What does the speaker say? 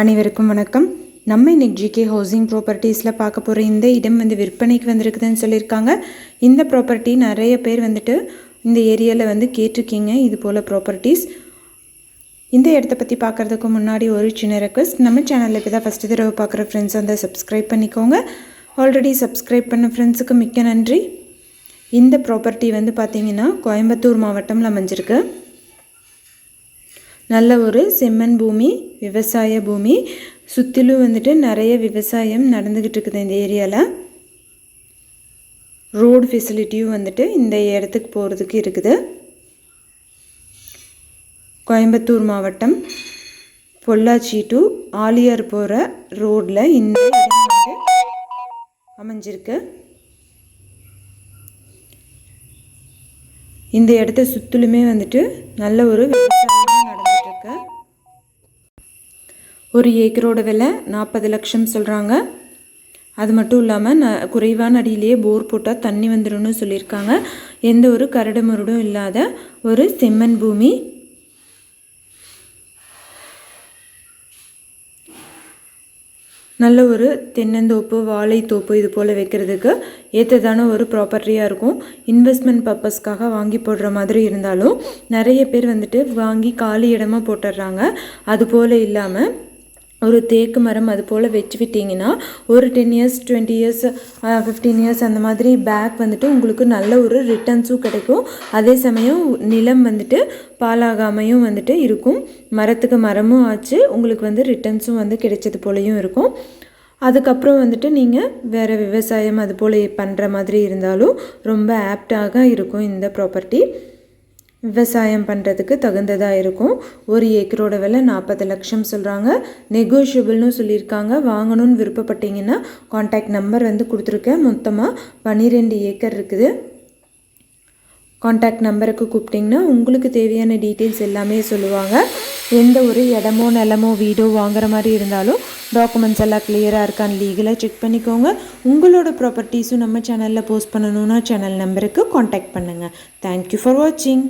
அனைவருக்கும் வணக்கம். நம்ம இன்னைக்கு ஜிகே ஹவுசிங் ப்ராப்பர்ட்டிஸில் பார்க்க போகிற இந்த இடம் வந்து விற்பனைக்கு வந்திருக்குதுன்னு சொல்லியிருக்காங்க. இந்த ப்ராப்பர்ட்டி நிறைய பேர் வந்துட்டு இந்த ஏரியாவில் வந்து கேட்டிருக்கீங்க. இது போல் ப்ராப்பர்ட்டிஸ் இந்த இடத்த பற்றி பார்க்குறதுக்கு முன்னாடி ஒரு சின்ன ரெக்வஸ்ட் நம்ம சேனலில் இப்போ தான் ஃபஸ்ட்டு தடவை பார்க்குற ஃப்ரெண்ட்ஸ் வந்து சப்ஸ்கிரைப் பண்ணிக்கோங்க. ஆல்ரெடி சப்ஸ்கிரைப் பண்ண ஃப்ரெண்ட்ஸுக்கு மிக்க நன்றி. இந்த ப்ராப்பர்ட்டி வந்து பார்த்திங்கன்னா கோயம்புத்தூர் மாவட்டம்ல அமைஞ்சிருக்கு. நல்ல ஒரு செம்மண் பூமி விவசாய பூமி. சுற்றிலும் வந்துட்டு நிறைய விவசாயம் நடந்துக்கிட்டு இருக்குது இந்த ஏரியாவில் ரோடு ஃபெசிலிட்டியும் வந்துட்டு இந்த இடத்துக்கு போகிறதுக்கு இருக்குது. கோயம்புத்தூர் மாவட்டம் பொள்ளாச்சி டு ஆலியார் போகிற ரோட்டில் இந்த இடம் வந்து அமைஞ்சிருக்கு. இந்த இடத்த சுற்றிலுமே வந்துட்டு நல்ல ஒரு விவசாயம் ஒரு ஏக்கரோட விலை நாற்பது லட்சம் சொல்கிறாங்க அது மட்டும் இல்லாமல் ந குறைவான அடியிலேயே போர் போட்டால் தண்ணி வந்துடும்னு சொல்லியிருக்காங்க. எந்த ஒரு கரடு முரடும் இல்லாத ஒரு செம்மண் பூமி. நல்ல ஒரு தென்னந்தோப்பு வாழைத்தோப்பு இது போல் வைக்கிறதுக்கு ஏற்றதான ஒரு ப்ராப்பர்ட்டியாக இருக்கும். இன்வெஸ்ட்மெண்ட் பர்பஸ்க்காக வாங்கி போடுற மாதிரி இருந்தாலும் நிறைய பேர் வந்துட்டு வாங்கி காலி இடமா போட்டுடுறாங்க அது போல் இல்லாமல் ஒரு தேக்கு மரம் அது போல் வச்சு விட்டிங்கன்னா ஒரு ten years twenty years fifteen years அந்த மாதிரி பேக் வந்துட்டு உங்களுக்கு நல்ல ஒரு ரிட்டர்ன்ஸும் கிடைக்கும். அதே சமயம் நிலம் வந்துட்டு பாலாகாமையும் வந்துட்டு இருக்கும். மரத்துக்கு மரமும் ஆச்சு உங்களுக்கு வந்து ரிட்டர்ன்ஸும் வந்து கிடைச்சது போலையும் இருக்கும். அதுக்கப்புறம் வந்துட்டு நீங்கள் வேறு விவசாயம் அது போல் பண்ணுற மாதிரி இருந்தாலும் ரொம்ப ஆப்டாக இருக்கும் இந்த ப்ராப்பர்ட்டி விவசாயம் பண்ணுறதுக்கு தகுந்ததாக இருக்கும். ஒரு ஏக்கரோட விலை நாற்பது லட்சம் சொல்கிறாங்க நெகோஷியபிள்னு சொல்லியிருக்காங்க. வாங்கணும்னு விருப்பப்பட்டீங்கன்னா காண்டாக்ட் நம்பர் வந்து கொடுத்துருக்கேன். மொத்தமாக பன்னிரெண்டு ஏக்கர் இருக்குது. காண்டாக்ட் நம்பருக்கு கூப்பிட்டிங்கன்னா உங்களுக்கு தேவையான டீட்டெயில்ஸ் எல்லாமே சொல்லுவாங்க. எந்த ஒரு இடமோ நிலமோ வீடோ வாங்குற மாதிரி இருந்தாலும் டாக்குமெண்ட்ஸ் எல்லாம் கிளியராக இருக்கான்னு லீகலாக செக் பண்ணிக்கோங்க. உங்களோட ப்ராப்பர்ட்டிஸும் நம்ம சேனலில் போஸ்ட் பண்ணணுன்னா சேனல் நம்பருக்கு காண்டாக்ட் பண்ணுங்கள் தேங்க்யூ ஃபார் வாட்சிங்